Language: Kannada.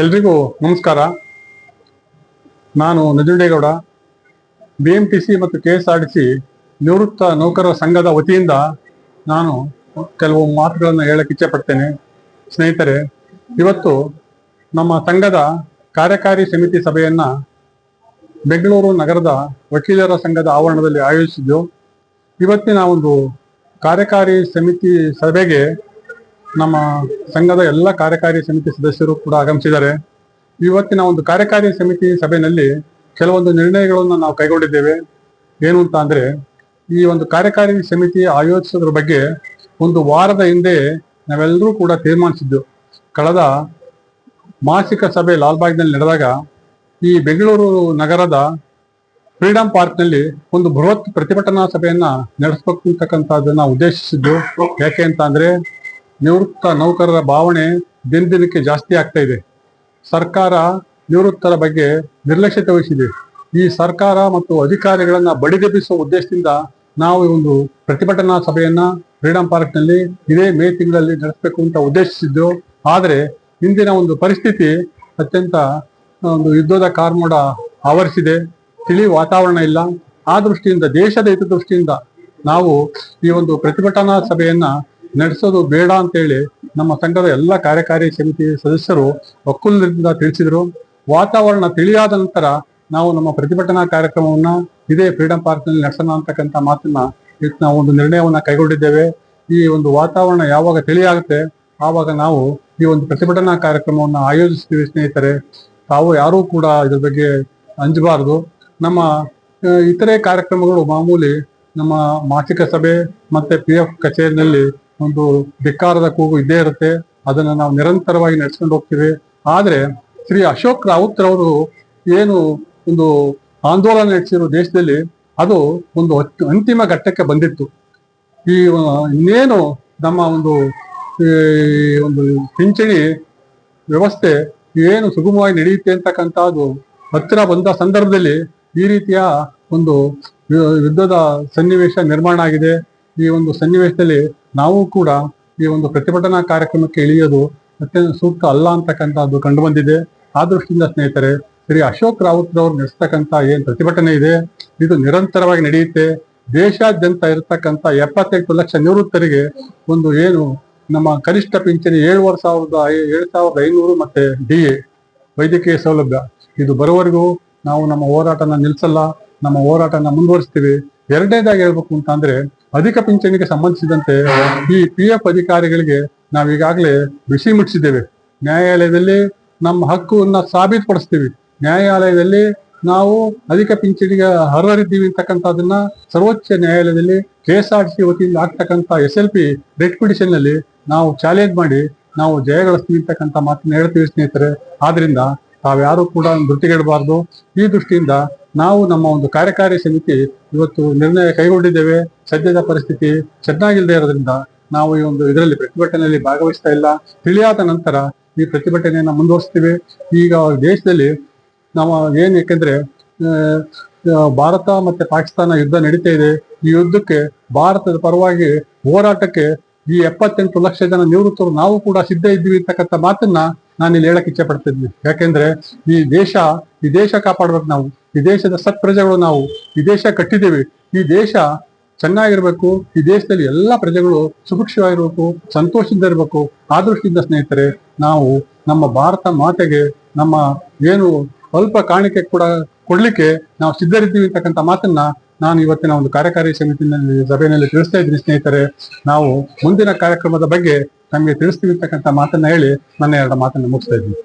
ಎಲ್ರಿಗೂ ನಮಸ್ಕಾರ. ನಾನು Nanjundegowda. B M T C ಮತ್ತು K S R T C ನಿವೃತ್ತ ನೌಕರರ ಸಂಘದ ವತಿಯಿಂದ ನಾನು ಕೆಲವು ಮಾತುಗಳನ್ನು ಹೇಳಕ್ಕೆ ಇಚ್ಛೆ ಪಡ್ತೇನೆ. ಸ್ನೇಹಿತರೆ, ಇವತ್ತು ನಮ್ಮ ಸಂಘದ ಕಾರ್ಯಕಾರಿ ಸಮಿತಿ ಸಭೆಯನ್ನು ಬೆಂಗಳೂರು ನಗರದ ವಕೀಲರ ಸಂಘದ ಆವರಣದಲ್ಲಿ ಆಯೋಜಿಸಿದ್ದು. ಇವತ್ತಿನ ಒಂದು ಕಾರ್ಯಕಾರಿ ಸಮಿತಿ ಸಭೆಗೆ ನಮ್ಮ ಸಂಘದ ಎಲ್ಲ ಕಾರ್ಯಕಾರಿ ಸಮಿತಿ ಸದಸ್ಯರು ಕೂಡ ಆಗಮಿಸಿದ್ದಾರೆ. ಇವತ್ತಿನ ಒಂದು ಕಾರ್ಯಕಾರಿ ಸಮಿತಿ ಸಭೆಯಲ್ಲಿ ಕೆಲವೊಂದು ನಿರ್ಣಯಗಳನ್ನು ನಾವು ಕೈಗೊಂಡಿದ್ದೇವೆ. ಏನು ಅಂತ ಅಂದ್ರೆ, ಈ ಒಂದು ಕಾರ್ಯಕಾರಿ ಸಮಿತಿ ಆಯೋಜಿಸೋದ್ರ ಬಗ್ಗೆ ಒಂದು ವಾರದ ಹಿಂದೆ ನಾವೆಲ್ಲರೂ ಕೂಡ ತೀರ್ಮಾನಿಸಿದ್ದು. ಕಳೆದ ಮಾಸಿಕ ಸಭೆ ಲಾಲ್ಬಾಗ್ನಲ್ಲಿ ನಡೆದಾಗ ಈ ಬೆಂಗಳೂರು ನಗರದ ಫ್ರೀಡಂ ಪಾರ್ಕ್ನಲ್ಲಿ ಒಂದು ಬೃಹತ್ ಪ್ರತಿಭಟನಾ ಸಭೆಯನ್ನ ನಡೆಸಬೇಕು ಅಂತಕ್ಕಂಥದ್ದನ್ನ ಉದ್ದೇಶಿಸಿದ್ದು. ಯಾಕೆ ಅಂತ ಅಂದ್ರೆ ನಿವೃತ್ತ ನೌಕರರ ಭಾವನೆ ದಿನ ದಿನಕ್ಕೆ ಜಾಸ್ತಿ ಆಗ್ತಾ ಇದೆ. ಸರ್ಕಾರ ನಿವೃತ್ತರ ಬಗ್ಗೆ ನಿರ್ಲಕ್ಷ್ಯತೆ ವಹಿಸಿದೆ. ಈ ಸರ್ಕಾರ ಮತ್ತು ಅಧಿಕಾರಿಗಳನ್ನ ಬಡಿದೆಬ್ಬಿಸುವ ಉದ್ದೇಶದಿಂದ ನಾವು ಈ ಒಂದು ಪ್ರತಿಭಟನಾ ಸಭೆಯನ್ನ ಫ್ರೀಡಂ ಪಾರ್ಕ್ನಲ್ಲಿ ಇದೇ ಮೇ ತಿಂಗಳಲ್ಲಿ ನಡೆಸಬೇಕು ಅಂತ ಉದ್ದೇಶಿಸಿದ್ದು. ಆದರೆ ಇಂದಿನ ಒಂದು ಪರಿಸ್ಥಿತಿ ಅತ್ಯಂತ ಒಂದು ಯುದ್ಧದ ಕಾರ್ಮೋಡ ಆವರಿಸಿದೆ. ತಿಳಿ ವಾತಾವರಣ ಇಲ್ಲ. ಆ ದೃಷ್ಟಿಯಿಂದ, ದೇಶದ ಹಿತದೃಷ್ಟಿಯಿಂದ ನಾವು ಈ ಒಂದು ಪ್ರತಿಭಟನಾ ಸಭೆಯನ್ನ ನಡೆಸೋದು ಬೇಡ ಅಂತೇಳಿ ನಮ್ಮ ಸಂಘದ ಎಲ್ಲ ಕಾರ್ಯಕಾರಿ ಸಮಿತಿ ಸದಸ್ಯರು ಒಕ್ಕೂಲದಿಂದ ತಿಳಿಸಿದರು. ವಾತಾವರಣ ತಿಳಿಯಾದ ನಂತರ ನಾವು ನಮ್ಮ ಪ್ರತಿಭಟನಾ ಕಾರ್ಯಕ್ರಮವನ್ನ ಇದೇ ಫ್ರೀಡಂ ಪಾರ್ಕ್ನಲ್ಲಿ ನಡೆಸೋಣ ಅಂತಕ್ಕಂಥ ಮಾತನ್ನ ನಾವು ಒಂದು ನಿರ್ಣಯವನ್ನ ಕೈಗೊಂಡಿದ್ದೇವೆ. ಈ ಒಂದು ವಾತಾವರಣ ಯಾವಾಗ ತಿಳಿಯಾಗುತ್ತೆ, ಆವಾಗ ನಾವು ಈ ಒಂದು ಪ್ರತಿಭಟನಾ ಕಾರ್ಯಕ್ರಮವನ್ನು ಆಯೋಜಿಸ್ತೀವಿ ಸ್ನೇಹಿತರೆ. ತಾವು ಯಾರೂ ಕೂಡ ಇದ್ರ ಬಗ್ಗೆ ಅಂಜಬಾರದು. ನಮ್ಮ ಇತರೆ ಕಾರ್ಯಕ್ರಮಗಳು ಮಾಮೂಲಿ ನಮ್ಮ ಮಾಸಿಕ ಸಭೆ ಮತ್ತೆ ಪಿ ಎಫ್ ಕಚೇರಿನಲ್ಲಿ ಒಂದು ಧಿಕ್ಕಾರದ ಕೂಗು ಇದ್ದೇ ಇರುತ್ತೆ. ಅದನ್ನ ನಾವು ನಿರಂತರವಾಗಿ ನಡ್ಸ್ಕೊಂಡು ಹೋಗ್ತೀವಿ. ಆದ್ರೆ ಶ್ರೀ ಅಶೋಕ್ ರಾವುತ್ ಅವರು ಏನು ಒಂದು ಆಂದೋಲನ ನಡೆಸಿರೋ ದೇಶದಲ್ಲಿ ಅದು ಒಂದು ಅತ್- ಅಂತಿಮ ಘಟ್ಟಕ್ಕೆ ಬಂದಿತ್ತು. ಈ ಇನ್ನೇನು ನಮ್ಮ ಒಂದು ಒಂದು ಪಿಂಚಣಿ ವ್ಯವಸ್ಥೆ ಏನು ಸುಗಮವಾಗಿ ನಡೆಯುತ್ತೆ ಅಂತಕ್ಕಂಥದ್ದು ಹತ್ತಿರ ಬಂದ ಸಂದರ್ಭದಲ್ಲಿ ಈ ರೀತಿಯ ಒಂದು ಯುದ್ಧದ ಸನ್ನಿವೇಶ ನಿರ್ಮಾಣ ಆಗಿದೆ. ಈ ಒಂದು ಸನ್ನಿವೇಶದಲ್ಲಿ ನಾವು ಕೂಡ ಈ ಒಂದು ಪ್ರತಿಭಟನಾ ಕಾರ್ಯಕ್ರಮಕ್ಕೆ ಇಳಿಯೋದು ಅತ್ಯಂತ ಸೂಕ್ತ ಅಲ್ಲ ಅಂತಕ್ಕಂಥದ್ದು ಕಂಡು ಬಂದಿದೆ ಆ ದೃಷ್ಟಿಯಿಂದ ಸ್ನೇಹಿತರೆ, ಶ್ರೀ ಅಶೋಕ್ ರಾವತ್ ರವರು ನಡೆಸ್ತಕ್ಕಂಥ ಏನು ಪ್ರತಿಭಟನೆ ಇದೆ, ಇದು ನಿರಂತರವಾಗಿ ನಡೆಯುತ್ತೆ. ದೇಶಾದ್ಯಂತ ಇರತಕ್ಕಂಥ ಎಪ್ಪತ್ತೆಂಟು ಲಕ್ಷ ನಿವೃತ್ತರಿಗೆ ಒಂದು ಏನು ನಮ್ಮ ಕನಿಷ್ಠ ಪಿಂಚಣಿ ಏಳುವರೆ ಸಾವಿರದ ಏಳು ಸಾವಿರದ ಐನೂರು ಮತ್ತೆ ಡಿ ಎ ವೈದ್ಯಕೀಯ ಸೌಲಭ್ಯ. ಇದು ಬರೋವರೆಗೂ ನಾವು ನಮ್ಮ ಹೋರಾಟನ ನಿಲ್ಸಲ್ಲ, ನಮ್ಮ ಹೋರಾಟನ ಮುಂದುವರಿಸ್ತೀವಿ. ಎರಡನೇದಾಗಿ ಹೇಳ್ಬೇಕು ಅಂತ ಅಂದ್ರೆ ಅಧಿಕ ಪಿಂಚಣಿಗೆ ಸಂಬಂಧಿಸಿದಂತೆ, ಈ ಪಿ ಎಫ್ ಅಧಿಕಾರಿಗಳಿಗೆ ನಾವು ಈಗಾಗಲೇ ಬಿಸಿ ಮುಟ್ಟಿಸಿದ್ದೇವೆ. ನ್ಯಾಯಾಲಯದಲ್ಲಿ ನಮ್ಮ ಹಕ್ಕನ್ನು ಸಾಬೀತುಪಡಿಸ್ತೀವಿ. ನ್ಯಾಯಾಲಯದಲ್ಲಿ ನಾವು ಅಧಿಕ ಪಿಂಚಣಿಗೆ ಅರ್ಹರಿದ್ದೀವಿ ಅಂತಕ್ಕಂಥದ್ದನ್ನ ಸರ್ವೋಚ್ಚ ನ್ಯಾಯಾಲಯದಲ್ಲಿ ಕೆ ಎಸ್ ಆರ್ ಸಿ ವತಿಯಿಂದ ಆಗ್ತಕ್ಕಂಥ ಎಸ್ ಎಲ್ ಪಿ ರೆಡ್ ಪಿಟಿಷನ್ನಲ್ಲಿ ನಾವು ಚಾಲೆಂಜ್ ಮಾಡಿ ನಾವು ಜಯಗಳಿಸ್ತೀವಿ ಅಂತಕ್ಕಂಥ ಮಾತನ್ನ ಹೇಳ್ತೀವಿ ಸ್ನೇಹಿತರೆ. ಆದ್ರಿಂದ ತಾವ್ಯಾರು ಕೂಡ ಧೃತಿಗೆಡಬಾರ್ದು ಈ ದೃಷ್ಟಿಯಿಂದ ನಾವು ನಮ್ಮ ಒಂದು ಕಾರ್ಯಕಾರಿ ಸಮಿತಿ ಇವತ್ತು ನಿರ್ಣಯ ಕೈಗೊಂಡಿದ್ದೇವೆ. ಸದ್ಯದ ಪರಿಸ್ಥಿತಿ ಚೆನ್ನಾಗಿಲ್ಲದೆ ಇರೋದ್ರಿಂದ ನಾವು ಈ ಒಂದು ಇದರಲ್ಲಿ ಪ್ರತಿಭಟನೆಯಲ್ಲಿ ಭಾಗವಹಿಸ್ತಾ ಇಲ್ಲ. ತಿಳಿಯಾದ ನಂತರ ಈ ಪ್ರತಿಭಟನೆಯನ್ನ ಮುಂದುವರಿಸ್ತೀವಿ. ಈಗ ದೇಶದಲ್ಲಿ ನಾವು ಏನ್ ಯಾಕೆಂದ್ರೆ ಭಾರತ ಮತ್ತೆ ಪಾಕಿಸ್ತಾನ ಯುದ್ಧ ನಡೀತಾ ಇದೆ. ಈ ಯುದ್ಧಕ್ಕೆ ಭಾರತದ ಪರವಾಗಿ ಹೋರಾಟಕ್ಕೆ ಈ ಎಪ್ಪತ್ತೆಂಟು ಲಕ್ಷ ಜನ ನಿವೃತ್ತರು ನಾವು ಕೂಡ ಸಿದ್ಧ ಇದ್ದೀವಿ ಅಂತಕ್ಕಂಥ ಮಾತನ್ನ ನಾನು ಇಲ್ಲಿ ಹೇಳಕ್ ಇಚ್ಛೆ ಪಡ್ತಿದ್ವಿ ಯಾಕೆಂದ್ರೆ ಈ ದೇಶ ಈ ದೇಶ ಕಾಪಾಡ್ಬೇಕು ನಾವು. ಈ ದೇಶದ ಸತ್ಪ್ರಜೆಗಳು ನಾವು ಈ ದೇಶ ಕಟ್ಟಿದ್ದೇವೆ. ಈ ದೇಶ ಚೆನ್ನಾಗಿರ್ಬೇಕು. ಈ ದೇಶದಲ್ಲಿ ಎಲ್ಲಾ ಪ್ರಜೆಗಳು ಸುಭಿಕ್ಷವಾಗಿರ್ಬೇಕು ಸಂತೋಷದಿಂದ ಇರಬೇಕು ಆ ದೃಷ್ಟಿಯಿಂದ ಸ್ನೇಹಿತರೆ, ನಾವು ನಮ್ಮ ಭಾರತ ಮಾತೆಗೆ, ನಮ್ಮ ಏನು ಅಲ್ಪ ಕಾಣಿಕೆ ಕೂಡ ಕೊಡ್ಲಿಕ್ಕೆ ನಾವು ಸಿದ್ಧರಿದ್ದೀವಿ ಅಂತಕ್ಕಂಥ ಮಾತನ್ನ ನಾನು ಇವತ್ತಿನ ಒಂದು ಕಾರ್ಯಕಾರಿ ಸಮಿತಿನಲ್ಲಿ, ಸಭೆಯಲ್ಲಿ ತಿಳಿಸ್ತಾ ಇದ್ದೀನಿ ಸ್ನೇಹಿತರೆ. ನಾವು ಮುಂದಿನ ಕಾರ್ಯಕ್ರಮದ ಬಗ್ಗೆ ನಮಗೆ ತಿಳಿಸ್ತೀವಿ ಅಂತಕ್ಕಂಥ ಮಾತನ್ನ ಹೇಳಿ, ನನ್ನ ಎರಡು ಮಾತನ್ನು ಮುಗಿಸ್ತಾ ಇದ್ದೀನಿ.